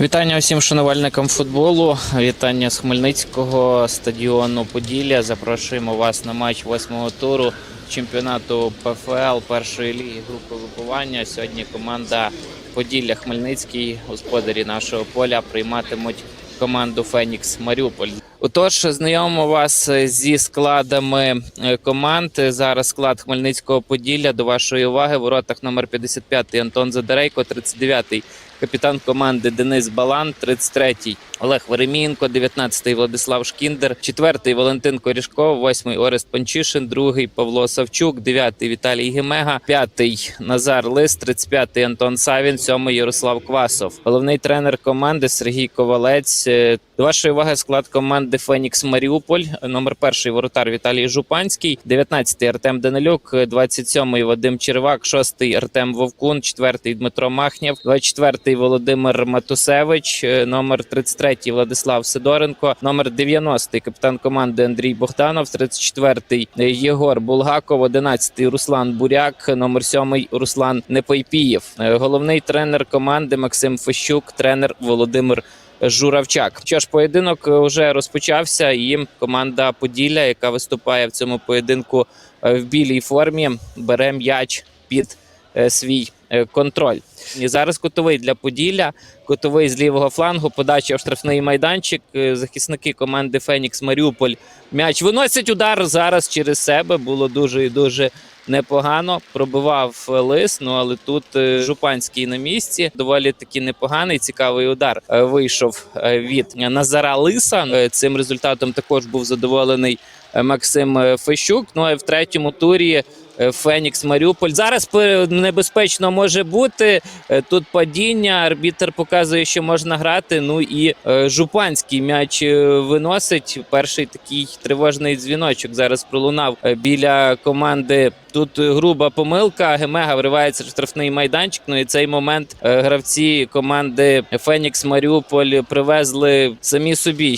Вітання усім шанувальникам футболу. Вітання з Хмельницького стадіону Поділля. Запрошуємо вас на матч восьмого туру чемпіонату ПФЛ першої ліги групи випивання. Сьогодні команда Поділля Хмельницький, господарі нашого поля, прийматимуть команду Фенікс Маріуполь. Отож, знайомимо вас зі складами е, команд. Зараз склад Хмельницького Поділля. До вашої уваги. Воротах номер 55 Антон Задерейко, 39-й капітан команди Денис Балан, 33-й Олег Веремієнко, 19-й Владислав Шкіндер, 4-й Валентин Корішков, 8-й Орест Панчишин, 2-й Павло Савчук, 9-й Віталій Гемега, 5-й Назар Лис, 35-й Антон Савін, 7-й Ярослав Квасов. Головний тренер команди Сергій Ковалець. Е, До вашої уваги склад команди Фенікс Маріуполь. Номер перший воротар Віталій Жупанський, 19-й Артем Данилюк, 27-й Вадим Червак, 6-й Артем Вовкун, 4-й Дмитро Махнєв, 24-й Володимир Матусевич, е, номер 33-й Владислав Сидоренко, номер 90-й капітан команди Андрій Богданов, 34-й Єгор Булгаков, 11-й Руслан Буряк, номер 7-й Руслан Непойпієв. Е, Головний тренер команди Максим Фещук, тренер Володимир Журавчак. Що ж, поєдинок вже розпочався, і команда Поділля, яка виступає в цьому поєдинку е, в білій формі, бере м'яч під е, свій е, контроль. І зараз кутовий для Поділля, кутовий з лівого флангу, подача в штрафний майданчик. Е, Захисники команди Фенікс Маріуполь м'яч виносять удар зараз через себе. Було дуже і дуже непогано. Пробивав е, лис, ну але тут е, Жупанський на місці. Доволі таки непоганий, цікавий удар е, вийшов е, від Назара Лиса. Е, Цим результатом також був задоволений е, Максим е, Фещук. Ну а в третьому турі. Е, Фенікс Маріуполь зараз пе- небезпечно може бути. Е, Тут падіння. Арбітер показує, що можна грати. Ну і е, Жупанський м'яч виносить. Перший такий тривожний дзвіночок зараз пролунав біля команди. Тут груба помилка. Гемега вривається в штрафний майданчик. Ну і цей момент гравці команди Фенікс Маріуполь привезли самі собі.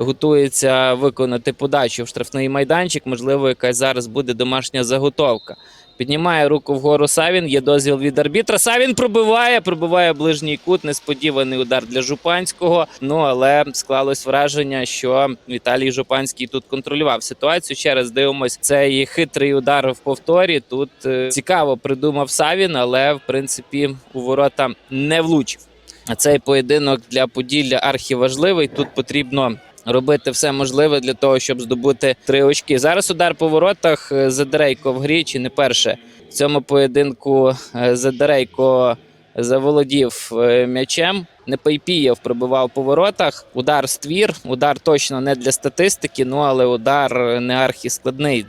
Готується виконати подачу в штрафний майданчик. Можливо, якась зараз буде домашня заготовка. Піднімає руку вгору Савін. Є дозвіл від арбітра. Савін пробиває, пробиває ближній кут. Несподіваний удар для Жупанського. Ну але склалось враження, що Віталій Жупанський тут контролював ситуацію. Ще раз дивимось цей хитрий удар в повторі. Тут е, цікаво придумав Савін, але в принципі у ворота не влучив. А Цей поєдинок для Поділля архіважливий. Тут потрібно робити все можливе для того, щоб здобути три очки. Зараз удар по воротах е, Задерейко в грі чи не перше. В цьому поєдинку За Задерейко заволодів м'ячем. м'ячем. Непайпієв пробивав по воротах. Удар ствір. Удар точно не для статистики, ну але удар не архіскладний.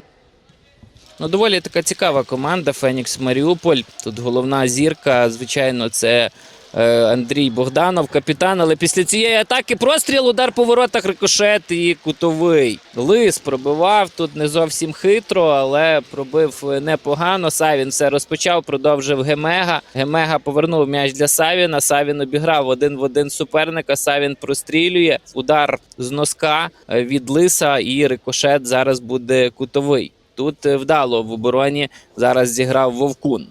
Ну, доволі така цікава команда Фенікс Маріуполь. Тут головна зірка, звичайно, це е, Андрій Богданов, капітан. Але після цієї атаки простріл, удар по воротах, рикошет і кутовий. Лис пробивав тут не зовсім хитро, але пробив непогано. Савін все розпочав, продовжив Гемега. Гемега повернув м'яч для Савіна. Савін обіграв один в один суперника. Савін прострілює. Удар з носка е, від Лиса і рикошет зараз буде кутовий. Тут е, вдало в обороні зараз зіграв Вовкун.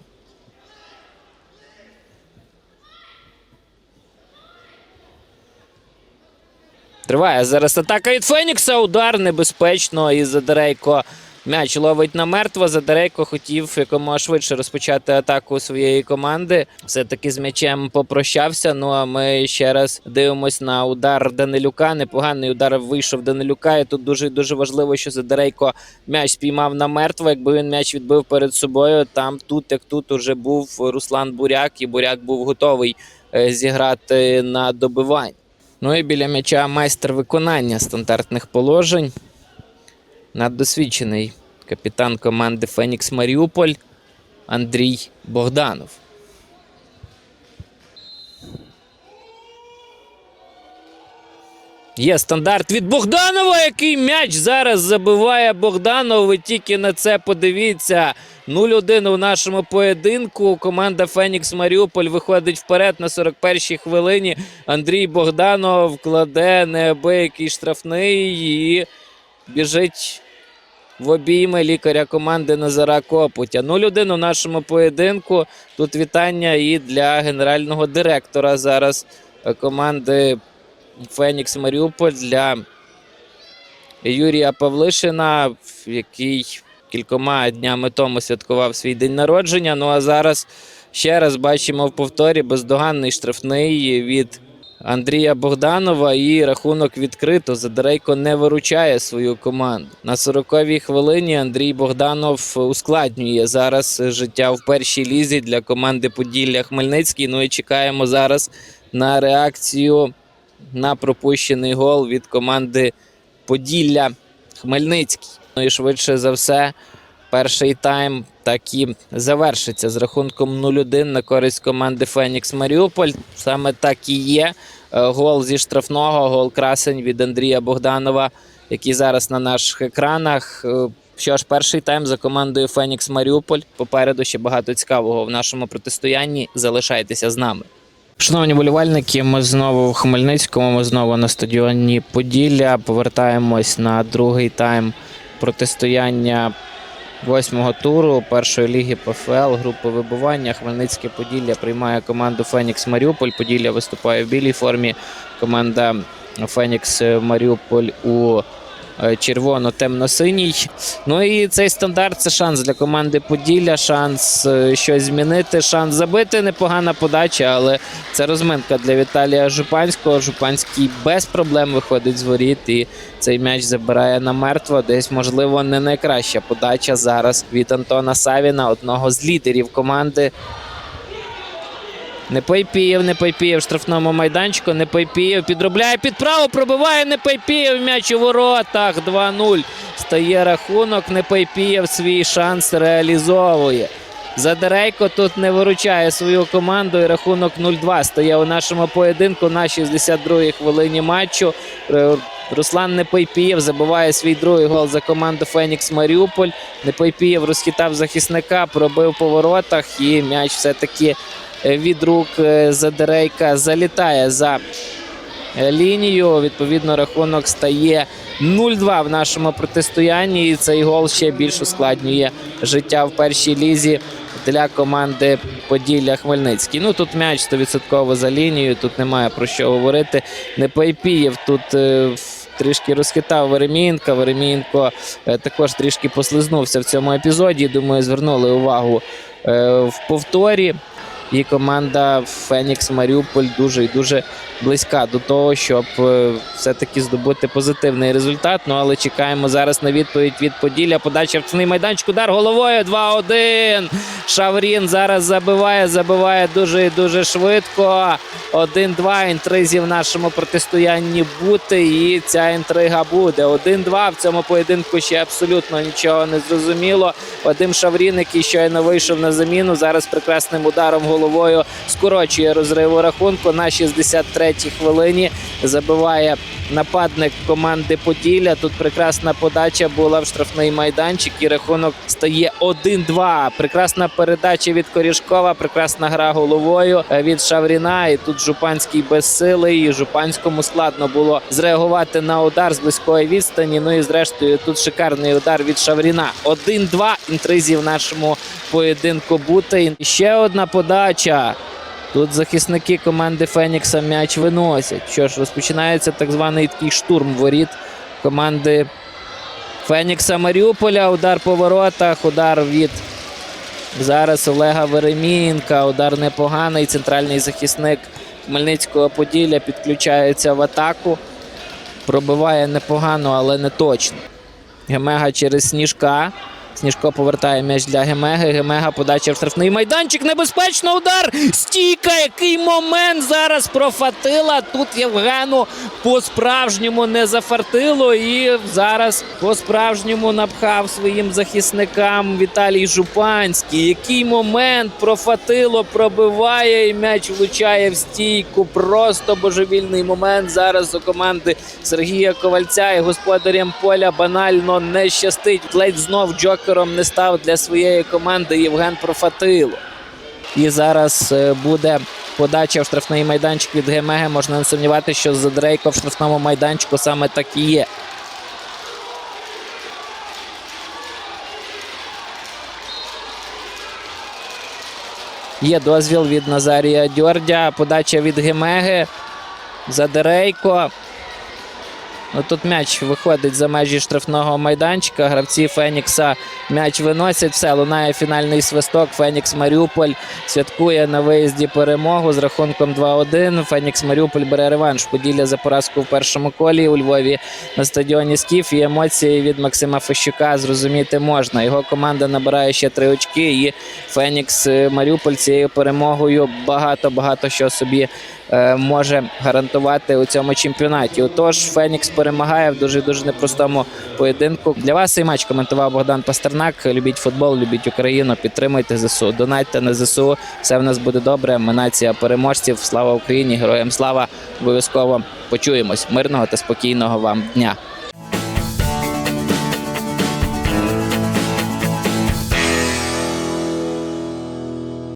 Триває зараз атака від Фенікса. Удар небезпечно. І Задерейко м'яч ловить на мертво. Задерейко хотів якомога швидше розпочати атаку своєї команди. Все-таки з м'ячем попрощався. Ну а ми ще раз дивимось на удар Данилюка. Непоганий удар вийшов Данилюка. І тут дуже дуже важливо, що Задерейко м'яч спіймав на мертво. Якби він м'яч відбив перед собою, там тут, як тут, уже був Руслан Буряк, і Буряк був готовий е, зіграти на добивання. Ну і біля м'яча майстер виконання стандартних положень. Наддосвідчений капітан команди Фенікс Маріуполь Андрій Богданов. Є стандарт від Богданова, який м'яч зараз забиває Богданов. Ви тільки на це подивіться. 0-1 у нашому поєдинку. Команда Фенікс Маріуполь виходить вперед на 41-й хвилині. Андрій Богданов кладе неабиякий штрафний і біжить в обійми лікаря команди Назара Копутя. 0-1 у нашому поєдинку. Тут вітання і для генерального директора зараз команди Фенікс Маріуполь для Юрія Павлишина, який кількома днями тому святкував свій день народження. Ну а зараз ще раз бачимо в повторі бездоганний штрафний від Андрія Богданова і рахунок відкрито. Задерейко не виручає свою команду. На 40-й хвилині Андрій Богданов ускладнює зараз життя в першій лізі для команди Поділля Хмельницький. Ну і чекаємо зараз на реакцію на пропущений гол від команди Поділля Хмельницький. Ну і швидше за все, перший тайм так і завершиться з рахунком 0-1 на користь команди Фенікс Маріуполь. Саме так і є. Е, Гол зі штрафного, гол красень від Андрія Богданова, який зараз на наших екранах. Е, Що ж, перший тайм за командою Фенікс Маріуполь. Попереду ще багато цікавого в нашому протистоянні. Залишайтеся з нами. Шановні болівальники, ми знову в Хмельницькому. Ми знову на стадіоні Поділля. Повертаємось на другий тайм протистояння восьмого туру першої ліги ПФЛ. Групи вибування. Хмельницьке Поділля приймає команду Фенікс Маріуполь. Поділля виступає в білій формі. Команда Фенікс Маріуполь у червоно-темно-синій. Ну і цей стандарт це шанс для команди Поділля. Шанс е, щось змінити, шанс забити. Непогана подача, але це розминка для Віталія Жупанського. Жупанський без проблем виходить з воріт і цей м'яч забирає на мертво. Десь, можливо, не найкраща подача зараз від Антона Савіна, одного з лідерів команди. Непайпієв, Непайпієв в штрафному майданчику. Непайпієв підробляє під право, пробиває Непайпієв. М'яч у воротах. 2-0. Стає рахунок. Непайпієв свій шанс реалізовує. Задерейко тут не виручає свою команду. І рахунок 0-2 стає у нашому поєдинку на 62-й хвилині матчу. Руслан Непайпієв забиває свій другий гол за команду Фенікс Маріуполь. Непайпієв розхитав захисника, пробив по воротах, і м'яч все-таки від рук е, Задерейка залітає за е, лінію. Відповідно, рахунок стає 0-2 в нашому протистоянні. І цей гол ще більш ускладнює життя в першій лізі для команди Поділля Хмельницький. Ну тут м'яч 100% за лінією, тут немає про що говорити. Непайпієв тут. е, Трішки розхитав Веремієнка. Веремієнко е, також трішки послизнувся в цьому епізоді. Думаю, звернули увагу е, в повторі. І команда Фенікс Маріуполь дуже і дуже близька до того, щоб е, все-таки здобути позитивний результат. Ну але чекаємо зараз на відповідь від Поділля. Подача в цний майданчик. Удар головою 2-1. Шаврін зараз забиває, забиває дуже і дуже швидко. 1-2. Інтризі в нашому протистоянні бути. І ця інтрига буде. 1-2. В цьому поєдинку ще абсолютно нічого не зрозуміло. Вадим Шаврін, який щойно вийшов на заміну, зараз прекрасним ударом головою скорочує розрив у рахунку на 63-й хвилині. Забиває нападник команди Поділля. Тут прекрасна подача була в штрафний майданчик, і рахунок стає 1-2. Прекрасна передача від Корішкова, прекрасна гра головою е, від Шавріна. І тут Жупанський без сили. І Жупанському складно було зреагувати на удар з близької відстані. Ну і зрештою тут шикарний удар від Шавріна. 1-2 інтризі в нашому поєдинку бути. І ще одна подача. Тут захисники команди Фенікса м'яч виносять. Що ж, розпочинається так званий такий штурм воріт команди Фенікса Маріуполя. Удар по воротах, удар від зараз Олега Веремінка. Удар непоганий. Центральний захисник Хмельницького Поділля підключається в атаку. Пробиває непогано, але не точно. Гемега через сніжка. Сніжко повертає м'яч для Гемеги. Гемега подача в штрафний майданчик. Небезпечно удар. Стійка. Який момент зараз профатила. Тут Євгену по-справжньому не зафартило. І зараз по-справжньому напхав своїм захисникам Віталій Жупанський. Який момент профатило пробиває і м'яч влучає в стійку. Просто божевільний момент зараз у команди Сергія Ковальця і господарям поля банально не щастить. Ледь знов джокером не став для своєї команди Євген Профатило. І зараз е, буде подача в штрафний майданчик від Гемеги. Можна не сумніватися, що Задрейко в штрафному майданчику саме так і є. Є дозвіл від Назарія Дьордя. Подача від Гемеги. Задерейко. Ну, тут м'яч виходить за межі штрафного майданчика. Гравці Фенікса м'яч виносять. Все, лунає фінальний свисток. Фенікс Маріуполь святкує на виїзді перемогу з рахунком 2-1. Фенікс Маріуполь бере реванш. Поділля за поразку в першому колі у Львові на стадіоні Скіф. І емоції від Максима Фещука зрозуміти можна. Його команда набирає ще три очки. І Фенікс е, Маріуполь цією перемогою багато-багато що собі е, може гарантувати у цьому чемпіонаті. Отож, Фенікс перемагає в дуже дуже непростому поєдинку. Для вас цей матч коментував Богдан Пастернак. Любіть футбол, любіть Україну, підтримуйте ЗСУ. Донайте на ЗСУ. Все в нас буде добре. Ми нація переможців. Слава Україні! Героям слава! Обов'язково почуємось. Мирного та спокійного вам дня.